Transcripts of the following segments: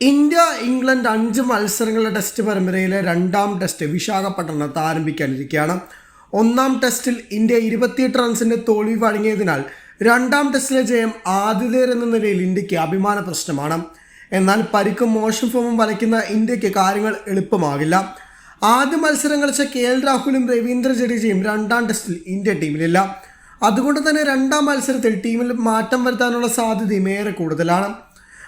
India England അഞ്ച് മത്സരങ്ങളുടെ test പരമ്പരയിലെ രണ്ടാം ടെസ്റ്റ് വിശാഖപട്ടണത്ത് ആരംഭിക്കാനിരിക്കുകയാണ്. ഒന്നാം ടെസ്റ്റിൽ ഇന്ത്യ ഇരുപത്തിയെട്ട് റൺസിന്റെ തോൽവി വഴങ്ങിയതിനാൽ രണ്ടാം ടെസ്റ്റിലെ ജയം ആതിഥേയരെന്ന നിലയിൽ ഇന്ത്യയ്ക്ക് അഭിമാന പ്രശ്നമാണ്. എന്നാൽ പരിക്കും മോശം ഫോമും വലയ്ക്കുന്ന ഇന്ത്യയ്ക്ക് കാര്യങ്ങൾ എളുപ്പമാകില്ല. ആദ്യ മത്സരം കളിച്ച കെ എൽ രാഹുലും രവീന്ദ്ര ജഡേജയും രണ്ടാം ടെസ്റ്റിൽ ഇന്ത്യ ടീമിലില്ല. അതുകൊണ്ട് തന്നെ രണ്ടാം മത്സരത്തിൽ ടീമിൽ മാറ്റം വരുത്താനുള്ള സാധ്യതയും ഏറെ കൂടുതലാണ്.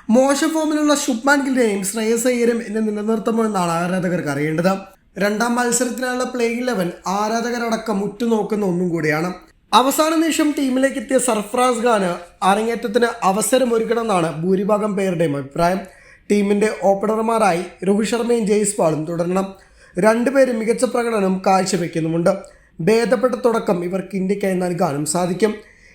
മോശം ഫോമിലുള്ള ശുഭ്മാൻ ഗില്ലിനെയും ശ്രേയസ് അയ്യരും ഇന്ന് നിലനിർത്തുമോ എന്നാണ് ആരാധകർക്ക് അറിയേണ്ടത്. രണ്ടാം മത്സരത്തിനുള്ള പ്ലേയിങ് ലെവൻ ആരാധകരടക്കം ഉറ്റുനോക്കുന്ന ഒന്നും കൂടിയാണ്. അവസാന നിമിഷം ടീമിലേക്ക് എത്തിയ സർഫറാസ് ഖാന് അരങ്ങേറ്റത്തിന് അവസരമൊരുക്കണമെന്നാണ് ഭൂരിഭാഗം പേരുടെയും അഭിപ്രായം. ടീമിന്റെ ഓപ്പണർമാരായി രോഹിത് ശർമ്മയും ജയ്സ്വാളും തുടരണം. രണ്ടുപേരും മികച്ച പ്രകടനം കാഴ്ചവെക്കുന്നുമുണ്ട്. ഭേദപ്പെട്ട തുടക്കം ഇവർക്ക് ഇന്ത്യക്കായി നൽകാനും സാധിക്കും.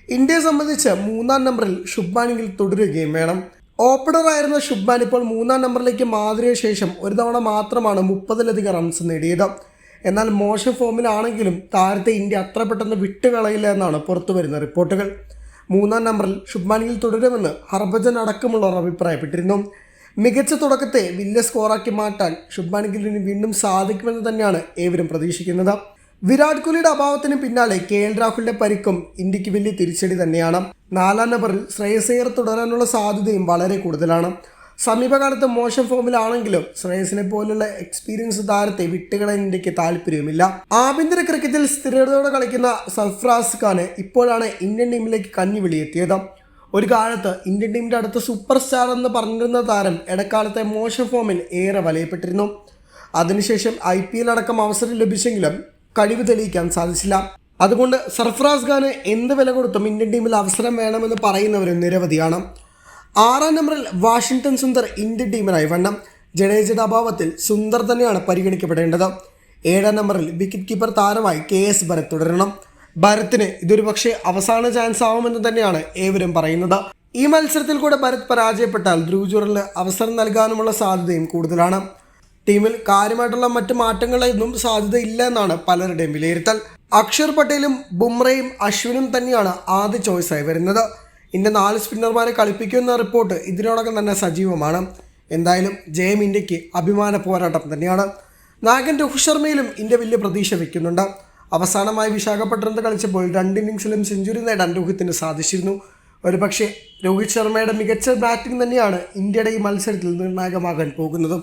ഇന്ത്യയെ സംബന്ധിച്ച് മൂന്നാം നമ്പറിൽ ശുഭ്മാൻ ഗിൽ തുടരുകയും വേണം. ഓപ്പണറായിരുന്ന ശുഭ്മാൻ ഇപ്പോൾ മൂന്നാം നമ്പറിലേക്ക് മാതിരിയ ശേഷം ഒരു തവണ മാത്രമാണ് മുപ്പതിലധികം റൺസ് നേടിയത്. എന്നാൽ മോശം ഫോമിലാണെങ്കിലും താരത്തെ ഇന്ത്യ അത്ര പെട്ടെന്ന് വിട്ടുകളയില്ല എന്നാണ് പുറത്തു വരുന്ന റിപ്പോർട്ടുകൾ. മൂന്നാം നമ്പറിൽ ശുഭ്മാൻ ഗിൽ തുടരുമെന്ന് ഹർഭജൻ അടക്കമുള്ളവർ അഭിപ്രായപ്പെട്ടിരുന്നു. മികച്ച തുടക്കത്തെ വലിയ സ്കോറാക്കി മാറ്റാൻ ശുഭ്മാൻ ഗില്ലിന് വീണ്ടും സാധിക്കുമെന്ന് തന്നെയാണ് ഏവരും പ്രതീക്ഷിക്കുന്നത്. വിരാട് കോഹ്ലിയുടെ അഭാവത്തിന് പിന്നാലെ കെ എൽ രാഹുലിന്റെ പരിക്കും ഇന്ത്യയ്ക്ക് വലിയ തിരിച്ചടി തന്നെയാണ്. നാലാം നമ്പറിൽ ശ്രേയസ് അയ്യർ തുടരാനുള്ള സാധ്യതയും വളരെ കൂടുതലാണ്. സമീപകാലത്ത് മോശം ഫോമിലാണെങ്കിലും ശ്രേയസിനെ പോലുള്ള എക്സ്പീരിയൻസ് താരത്തെ വിട്ടുകളയാൻ ഇന്ത്യയ്ക്ക് താല്പര്യവുമില്ല. ആഭ്യന്തര ക്രിക്കറ്റിൽ സ്ഥിരതയോടെ കളിക്കുന്ന സർഫ്രാസ് ഖാന് ഇപ്പോഴാണ് ഇന്ത്യൻ ടീമിലേക്ക് കഞ്ഞി വിളിയെത്തിയത്. ഒരു കാലത്ത് ഇന്ത്യൻ ടീമിന്റെ അടുത്ത സൂപ്പർ സ്റ്റാർ എന്ന് പറഞ്ഞിരുന്ന താരം ഇടക്കാലത്തെ മോശം ഫോമിൽ ഏറെ വലയപ്പെട്ടിരുന്നു. അതിനുശേഷം ഐ പി എൽ അടക്കം അവസരം ലഭിച്ചെങ്കിലും കഴിവ് തെളിയിക്കാൻ സാധിച്ചില്ല. അതുകൊണ്ട് സർഫറാസ് ഖാന് എന്ത് വില കൊടുത്തും ഇന്ത്യൻ ടീമിൽ അവസരം വേണമെന്ന് പറയുന്നവരും നിരവധിയാണ്. ആറാം നമ്പറിൽ വാഷിംഗ്ടൺ സുന്ദർ ഇന്ത്യൻ ടീമിനായി വണ്ണം. ജഡേജയുടെ അഭാവത്തിൽ സുന്ദർ തന്നെയാണ് പരിഗണിക്കപ്പെടേണ്ടത്. ഏഴാം നമ്പറിൽ വിക്കറ്റ് കീപ്പർ താരമായി കെ എസ് ഭരത് തുടരണം. ഭരത്തിന് ഇതൊരു പക്ഷേ അവസാന ചാൻസ് ആവുമെന്ന് തന്നെയാണ് ഏവരും പറയുന്നത്. ഈ മത്സരത്തിൽ കൂടെ ഭരത് പരാജയപ്പെട്ടാൽ ധ്രുവ് അവസരം നൽകാനുമുള്ള സാധ്യതയും കൂടുതലാണ്. ടീമിൽ കാര്യമായിട്ടുള്ള മറ്റ് മാറ്റങ്ങളൊന്നും സാധ്യതയില്ല എന്നാണ് പലരുടെയും വിലയിരുത്തൽ. അക്ഷർ പട്ടേലും ബുംറയും അശ്വിനും തന്നെയാണ് ആദ്യ ചോയ്സായി വരുന്നത്. ഇന്ത്യ നാല് സ്പിന്നർമാരെ കളിപ്പിക്കുമെന്ന റിപ്പോർട്ട് ഇതിനോടകം തന്നെ സജീവമാണ്. എന്തായാലും ജയം ഇന്ത്യയ്ക്ക് അഭിമാന പോരാട്ടം തന്നെയാണ്. നായകൻ രോഹിത് ശർമ്മയിലും ഇന്ത്യ വലിയ പ്രതീക്ഷ വയ്ക്കുന്നുണ്ട് അവസാനമായി വിശാഖപട്ടണത്ത് കളിച്ചപ്പോൾ രണ്ട് ഇന്നിങ്സിലും സെഞ്ചുറി നേടാൻ രോഹിത്തിന് സാധിച്ചിരുന്നു. ഒരുപക്ഷെ രോഹിത് ശർമ്മയുടെ മികച്ച ബാറ്റിംഗ് തന്നെയാണ് ഇന്ത്യയുടെ ഈ മത്സരത്തിൽ നിർണായകമാകാൻ പോകുന്നത്.